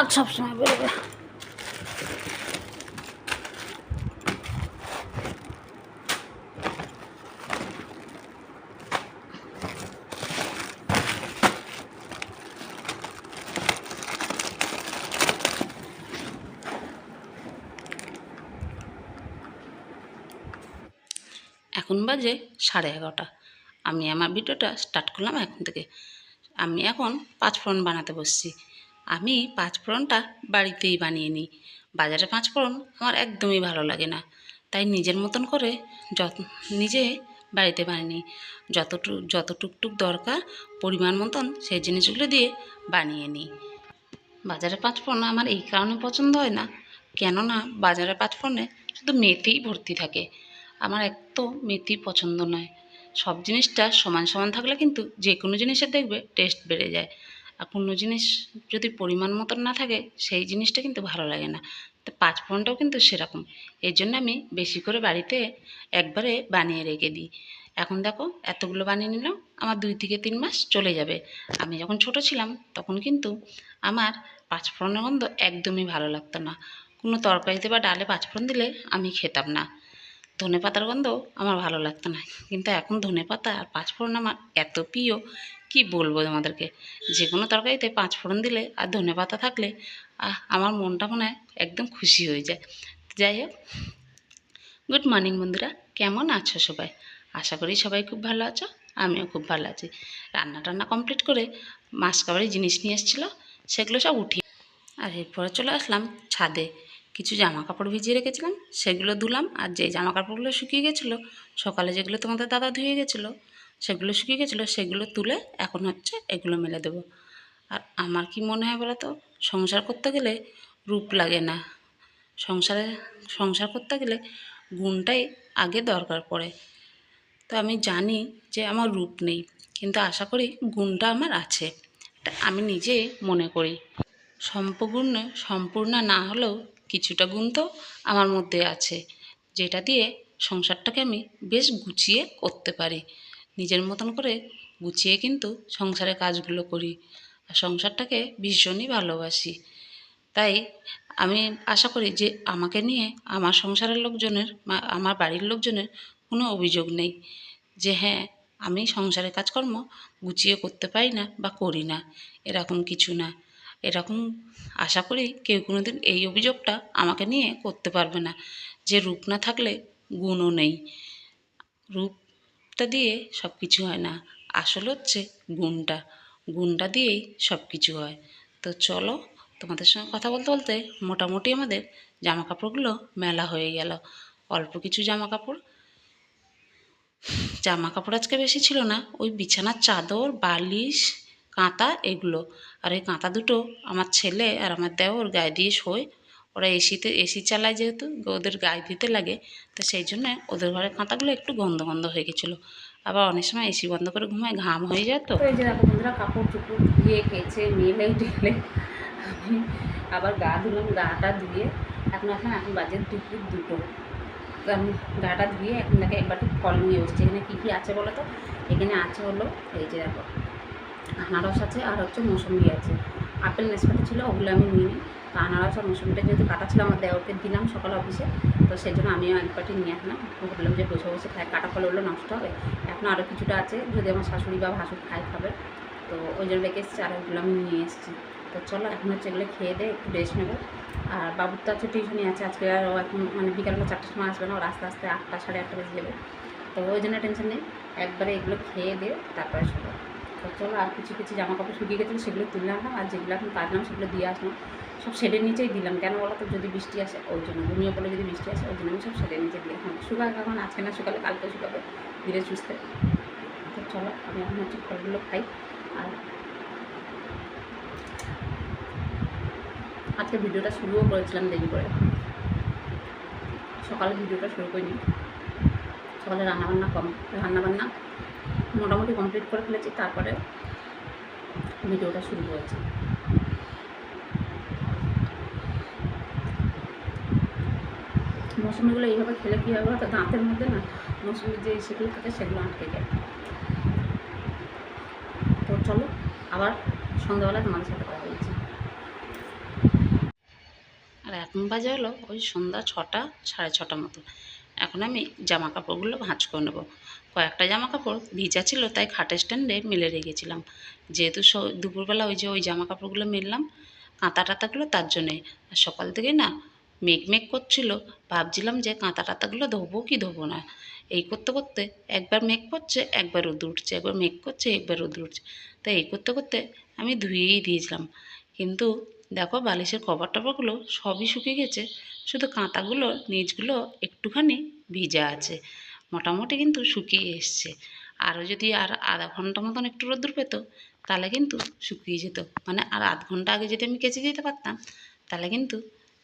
বাঘ সবসময় বেরোবে। এখন বাজে সাড়ে এগারোটা। আমি আমার ভিডিওটা স্টার্ট করলাম এখন থেকে। আমি এখন পাঁচফোড়ন বানাতে বসছি। আমি পাঁচফোড়নটা বাড়িতেই বানিয়ে নিই। বাজারে পাঁচফোড়ন আমার একদমই ভালো লাগে না। তাই নিজের মতন করে যত, নিজে বাড়িতে বানিয়ে নিই। যতটুক যত টুকটুক দরকার পরিমাণ মতন সেই জিনিসগুলো দিয়ে বানিয়ে নিই। বাজারে পাঁচফোড়ন আমার এই কারণে পছন্দ হয় না। কেননা বাজারে পাঁচফোড়নে শুধু মেথিই ভর্তি থাকে। আমার এক তো মেথি পছন্দ নয়। সব জিনিসটা সমান সমান থাকলে কিন্তু যে কোনো জিনিসের দেখবে টেস্ট বেড়ে যায়। আর কোনো জিনিস যদি পরিমাণ মতন না থাকে, সেই জিনিসটা কিন্তু ভালো লাগে না। তো পাঁচফোড়নটাও কিন্তু সেরকম। এই জন্য আমি বেশি করে বাড়িতে একবারে বানিয়ে রেখে দিই। এখন দেখো, এতগুলো বানিয়ে নিলাম, আমার দুই থেকে তিন মাস চলে যাবে। আমি যখন ছোট ছিলাম, তখন কিন্তু আমার পাঁচফোড়নের গন্ধ একদমই ভালো লাগতো না। কোনো তরকারিতে বা ডালে পাঁচফোড়ন দিলে আমি খেতাম না। ধনে পাতার গন্ধ আমার ভালো লাগতো না। কিন্তু এখন ধনে পাতা আর পাঁচফোড়ন আমার এত প্রিয়, কি বলব তোমাদেরকে? যে কোনো তরকারিতে পাঁচফোড়ন দিলে আর ধনে পাতা থাকলে, আহ, আমার মনটা মনে হয় একদম খুশি হয়ে যায়। যাই হোক গুড মর্নিং বন্ধুরা, কেমন আছো সবাই? আশা করি সবাই খুব ভালো আছো, আমিও খুব ভালো আছি। রান্না টান্না কমপ্লিট করে মাস কাবারি জিনিস নিয়ে এসেছিল, সেগুলো সব উঠিয়ে আর এরপরে চলে আসলাম ছাদে। কিছু জামা কাপড় ভিজিয়ে রেখেছিলাম, সেগুলো ধুলাম, আর যে জামা কাপড়গুলো শুকিয়ে গেছিল, সকালে যেগুলো তোমাদের দাদা ধুয়ে গেছিল, সেগুলো শুকিয়ে গেছিল, সেগুলো তুলে এখন হচ্ছে এগুলো মেলে দেবো। আর আমার কি মনে হয় বলো তো সংসার করতে গেলে রূপ লাগে না। সংসারে, সংসার করতে গেলে গুণটাই আগে দরকার পড়ে। তো আমি জানি যে আমার রূপ নেই, কিন্তু আশা করি গুণটা আমার আছে আমি নিজে মনে করি। সম্পূর্ণ সম্পূর্ণ না হলেও কিছুটা গুণ তো আমার মধ্যে আছে, যেটা দিয়ে সংসারটাকে আমি বেশ গুছিয়ে করতে পারি। নিজের মতন করে গুছিয়ে কিন্তু সংসারের কাজগুলো করি আর সংসারটাকে ভীষণই ভালোবাসি। তাই আমি আশা করি যে আমাকে নিয়ে আমার সংসারের লোকজনের আমার বাড়ির লোকজনের কোনো অভিযোগ নেই যে হ্যাঁ আমি সংসারের কাজকর্ম গুছিয়ে করতে পারি না বা করি না, এরকম কিছু না। এরকম আশা করি কেউ কোনো দিন এই অভিযোগটা আমাকে নিয়ে করতে পারবে না। যে রূপ না থাকলে গুণও নেই। রূপটা দিয়ে সব কিছু হয় না। আসল হচ্ছে গুণটা। গুণটা দিয়েই সব কিছু হয়। তো চলো তোমাদের সঙ্গে কথা বলতে বলতে মোটামুটি আমাদের জামা কাপড়গুলো মেলা হয়ে গেল। অল্প কিছু জামা কাপড় জামা কাপড় আজকে বেশি ছিল না। ওই বিছানার চাদর, বালিশ কাঁথা এগুলো। আর এই কাঁথা দুটো আমার ছেলে আর আমার দেওর গায়ে দিয়ে শোয়। ওরা এসিতে, এসি চালায় যেহেতু, ওদের গায়ে দিতে লাগে। তো সেই জন্য ওদের ঘরের কাঁথাগুলো একটু গন্ধ গন্ধ হয়ে গেছিল। আবার অনেক সময় এসি বন্ধ করে ঘুমায়, ঘাম হয়ে যায় তো। তো এই যে দেখো বন্ধুরা, কাপড় চুপড় ধুয়ে কেচে মেলে টেলে আবার গা ধুলাম, গাটা ধুয়ে। এখন এখন এখন বাজে দুপুর দুটো। গাটা ধুয়ে এখন দেখে একবার ফল নিয়ে বসছি এখানে কী কী আছে বলো তো? এখানে আছে হলো, এই যে দেখো। আনারস আছে আর হচ্ছে মৌসুমি আছে। আপেল নেসপাতি ছিল, ওগুলো আমি নিয়ে তো আনারস আর মৌসুমিটা যেহেতু কাটা ছিল, আমার দেওরকে দিলাম সকাল অফিসে। তো সেই জন্য আমিও এক পাটি নিয়ে আসলাম। ভাবলাম যে বসে বসে খাই, কাটা ফল ওগুলো নষ্ট হবে। এখন আরও কিছুটা আছে, যদি আমার শাশুড়ি বা ভাসুর খাই খাবে। তো ওই জন্য রেখে এসেছি, আর ওগুলো আমি নিয়ে এসেছি। তো চলো, এখন হচ্ছে এগুলো খেয়ে দিয়ে একটু রেস্ট নেব। আর বাবুর তো আছে টিউশনই আছে, আজকে আর ও এখন মানে বিকালবেলা চারটার সময় আসবে না ওর আস্তে আস্তে আটটা, সাড়ে আটটা বেজে যাবে। তো ওই জন্য টেনশন নেই, একবারে এগুলো খেয়ে দিয়ে তারপরে তো চলো আর কিছু কিছু জামা কাপড় শুকিয়ে গেছিল, সেগুলো তুলে আনলাম আর যেগুলো এখন কাটলাম সেগুলো দিয়ে আসলাম। সব শেডের নিচেই দিলাম, কেন বলো তো যদি বৃষ্টি আসে? ওই জন্য ঘুমিয়ে পড়লে যদি বৃষ্টি আসে ওই জন্য আমি সব শেডের নিচে এখন শুকায় এখন, আজকে না শুকালে, কালকে শুকাবে, ধীরে সুস্থে। তো চলো, আমি এখন হচ্ছে ফলগুলো খাই। আর আজকে ভিডিওটা শুরুও করেছিলাম দেরি করে। সকালে ভিডিওটা শুরু করিনি। সকালে রান্নাবান্না কম, রান্নাবান্না মোটামুটি কমপ্লিট করে ফেলেছি, তারপরে ভিডিওটা শুরু করেছি। মৌসুমিগুলো এইভাবে খেলে কী হবে? তো দাঁতের মধ্যে না, মৌসুমির যে সেগুলো থাকে সেগুলো আটকে যায়। তো চলো, আবার সন্ধ্যাবেলা তোমাদের সাথে কথা বলছি। আর এখন বাজে হলো ওই সন্ধ্যা ছটা, সাড়ে ছটা মতো। এখন আমি জামা কাপড়গুলো ভাঁজ করে নেব। কয়েকটা জামা কাপড় ভিজা ছিল, তাই খাটের স্ট্যান্ডে মেলে রেখেছিলাম। যেহেতু দুপুরবেলা ওই যে ওই জামা কাপড়গুলো মেললাম কাঁথা টাতাগুলো তার জন্যে। আর সকাল থেকে না মেঘ মেঘ করছিল, ভাবছিলাম যে কাঁথা টাতাগুলো ধোবো কি ধোবো না। এই করতে করতে একবার মেঘ করছে, একবার রোদ উঠছে, একবার মেঘ করছে, একবার রোদ উঠছে। তাই এই করতে করতে আমি ধুয়েই দিয়েছিলাম। কিন্তু দেখো বালিশের কভার টভারগুলো সবই শুকিয়ে গেছে, শুধু কাঁথাগুলো নিচগুলো একটুখানি ভিজা আছে। মোটামুটি কিন্তু শুকিয়ে এসছে। আরও যদি আর আধা ঘণ্টা মতন একটু রোদ্দুর পেতো, তাহলে কিন্তু শুকিয়ে যেত। মানে আর আধ ঘণ্টা আগে যদি আমি কেচে দিতে পারতাম, তাহলে কিন্তু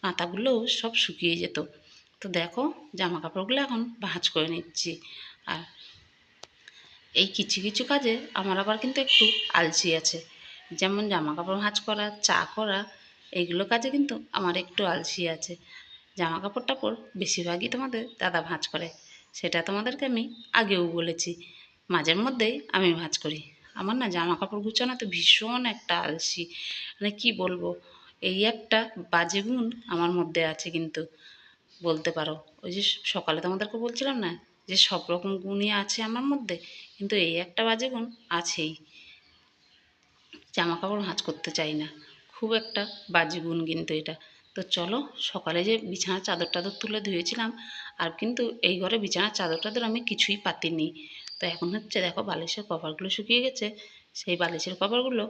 কাঁথাগুলোও সব শুকিয়ে যেত। তো দেখো জামা কাপড়গুলো এখন ভাঁজ করে নিচ্ছি। আর এই কিছু কিছু কাজে আমার আবার কিন্তু একটু আলসি আছে। যেমন জামা কাপড় ভাঁজ করা, চা করা এইগুলো কাজে কিন্তু আমার একটু আলসি আছে। জামা কাপড় টাপড় বেশিরভাগই তোমাদের দাদা ভাঁজ করে। সেটা তোমাদেরকে আমি আগেও বলেছি। মাঝের মধ্যেই আমি ভাঁজ করি। আমার না জামা কাপড় গুছানো তো ভীষণ একটা আলসি। মানে কি বলব? এই একটা বাজে গুণ আমার মধ্যে আছে কিন্তু, বলতে পারো। ওই যে সকালে তোমাদেরকে বলছিলাম না, যে সব রকম গুণই আছে আমার মধ্যে, কিন্তু এই একটা বাজে গুণ আছেই। জামা কাপড় ভাঁজ করতে চাই না। খুব একটা বাজে গুণ কিন্তু এটা। তো চলো সকালে যে বিছানার চাদর টাদর তুলে ধুয়েছিলাম, আর কিন্তু এই ঘরে বিছানার চাদর টাদর আমি কিছুই পাতিনি। তো এখন হচ্ছে দেখো বালিশের কভারগুলো শুকিয়ে গেছে, সেই বালিশের কভারগুলো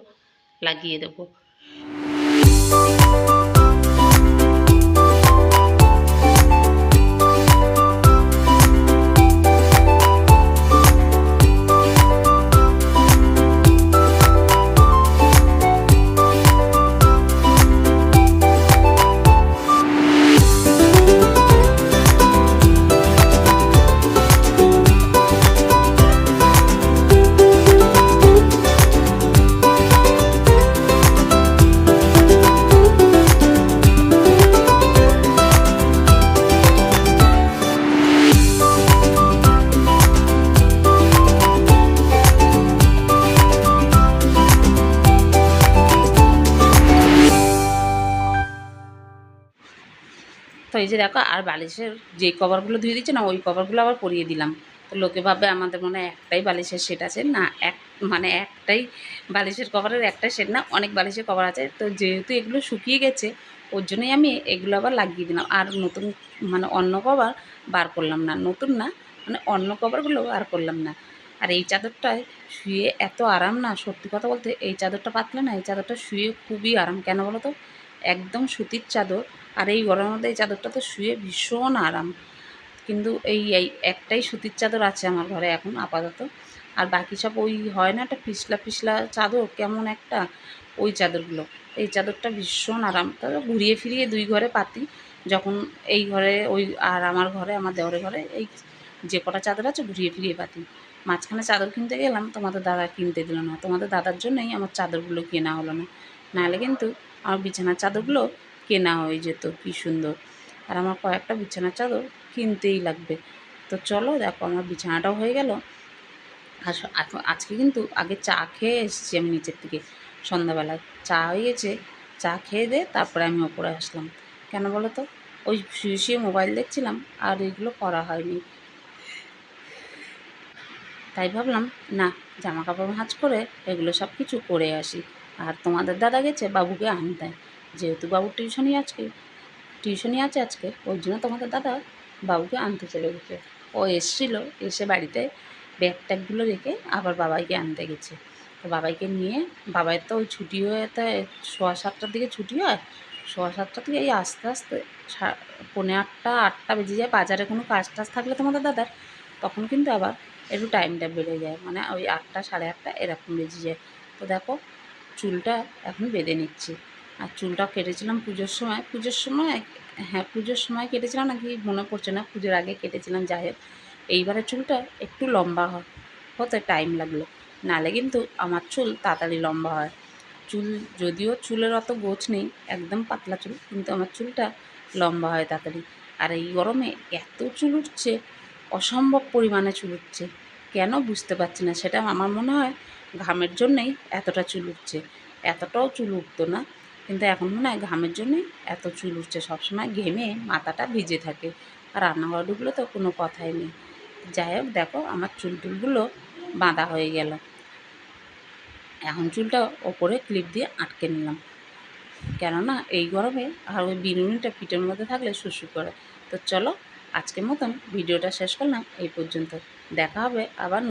লাগিয়ে দেবো। এই যে দেখো, আর বালিশের যে কভারগুলো ধুয়ে দিচ্ছে না, ওই কভারগুলো আবার পরিয়ে দিলাম। তো লোকে ভাবে আমাদের মনে একটাই বালিশের সেট আছে। না, এক মানে একটাই বালিশের কভারের একটাই সেট না, অনেক বালিশের কভার আছে। তো যেহেতু এগুলো শুকিয়ে গেছে, ওর জন্যই আমি এগুলো আবার লাগিয়ে দিলাম। আর নতুন মানে অন্য কভার বার করলাম না। নতুন না মানে অন্য কভারগুলো বার করলাম না। আর এই চাদরটায় শুয়ে এত আরাম না, সত্যি কথা বলতে, এই চাদরটা পাতলে না, এই চাদরটা শুয়ে খুবই আরাম। কেন বলো তো? একদম সুতির চাদর আর এই গরমের মধ্যে এই চাদরটা তো শুয়ে ভীষণ আরাম। কিন্তু এই এই একটাই সুতির চাদর আছে আমার ঘরে এখন আপাতত। আর বাকি সব ওই হয় না একটা পিছলা পিছলা চাদর, কেমন একটা ওই চাদরগুলো। এই চাদরটা ভীষণ আরাম। তবে ঘুরিয়ে ফিরিয়ে দুই ঘরে পাতি, যখন এই ঘরে ওই আর আমার ঘরে, আমার দেওরের ঘরে এই যে কটা চাদর আছে ঘুরিয়ে ফিরিয়ে পাতি। মাঝখানে চাদর কিনতে গেলাম, তোমাদের দাদা কিনতে দিল না। তোমাদের দাদার জন্যই আমার চাদরগুলো কেনা হলো না। নাহলে কিন্তু আমার বিছানার চাদরগুলো কেনা হয়ে যেত, কী সুন্দর। আর আমার কয়েকটা বিছানার চাদর কিনতেই লাগবে। তো চলো দেখো, আমার বিছানাটাও হয়ে গেল। আর আজকে কিন্তু আগে চা খেয়ে এসেছি আমি নিচের থেকে সন্ধ্যাবেলায় চা হয়ে গেছে, চা খেয়ে দে, তারপরে আমি ওপরে আসলাম। কেন বলো তো? ওই শুয়ে শুয়ে মোবাইল দেখছিলাম, আর এগুলো করা হয়নি। তাই ভাবলাম, না জামা কাপড় ভাঁজ করে এগুলো সব কিছু করে আসি। আর তোমাদের দাদা গেছে, বাবুকে আনতে যেহেতু বাবুর টিউশনি আজকে টিউশনি আছে আজকে, ওই জন্য তোমাদের দাদা বাবুকে আনতে চলে গেছে। ও এসছিল, এসে বাড়িতে ব্যাগ ট্যাগগুলো রেখে আবার বাবাইকে আনতে গেছে। তো বাবাইকে নিয়ে বাবাই তো ওই ছুটি হয়ে তো সোয়া সাতটার দিকে ছুটি হয়, সোয়া সাতটা থেকে এই আস্তে আস্তে পৌনে আটটা আটটা বেজে যায়, বাজারে কোনো কাজ টাজ থাকলে তোমাদের দাদার, তখন কিন্তু আবার একটু টাইমটা বেড়ে যায়। মানে ওই আটটা, সাড়ে আটটা এরকম বেজে যায়। তো দেখো চুলটা এখন বেঁধে নিচ্ছি। আর চুলটা কেটেছিলাম পুজোর সময়। পুজোর সময় হ্যাঁ পুজোর সময় কেটেছিলাম নাকি মনে পড়ছে না। পুজোর আগে কেটেছিলাম, যাই হোক। এইবারের চুলটা একটু লম্বা হয়। হতে টাইম লাগল। নালে কিন্তু আমার চুল তাড়াতাড়ি লম্বা হয়। চুল, যদিও চুলের অত গোছ নেই, একদম পাতলা চুল, কিন্তু আমার চুলটা লম্বা হয় তাড়াতাড়ি। আর এই গরমে এত চুল উঠছে, অসম্ভব পরিমাণে চুল উঠছে। কেন বুঝতে পারছি না, সেটা আমার মনে হয় ঘামের জন্যেই এতটা চুল উঠছে। এতটাও চুল উঠতো না, কিন্তু এখন মনে হয় ঘামের জন্যই এত চুল উঠছে। সবসময় ঘেমে মাথাটা ভিজে থাকে আর রান্নাঘরে ঢুকলে তো কোনো কথাই নেই। যাই হোক, দেখো আমার চুল টুলগুলো বাঁধা হয়ে গেল। এখন চুলটা ওপরে ক্লিপ দিয়ে আটকে নিলাম। কেননা এই গরমে আর ওই বিনুনিটা পিঠের মধ্যে থাকলে শুশু করে। তো চলো আজকের মতন ভিডিওটা শেষ করলাম, এই পর্যন্ত। দেখা হবে আবার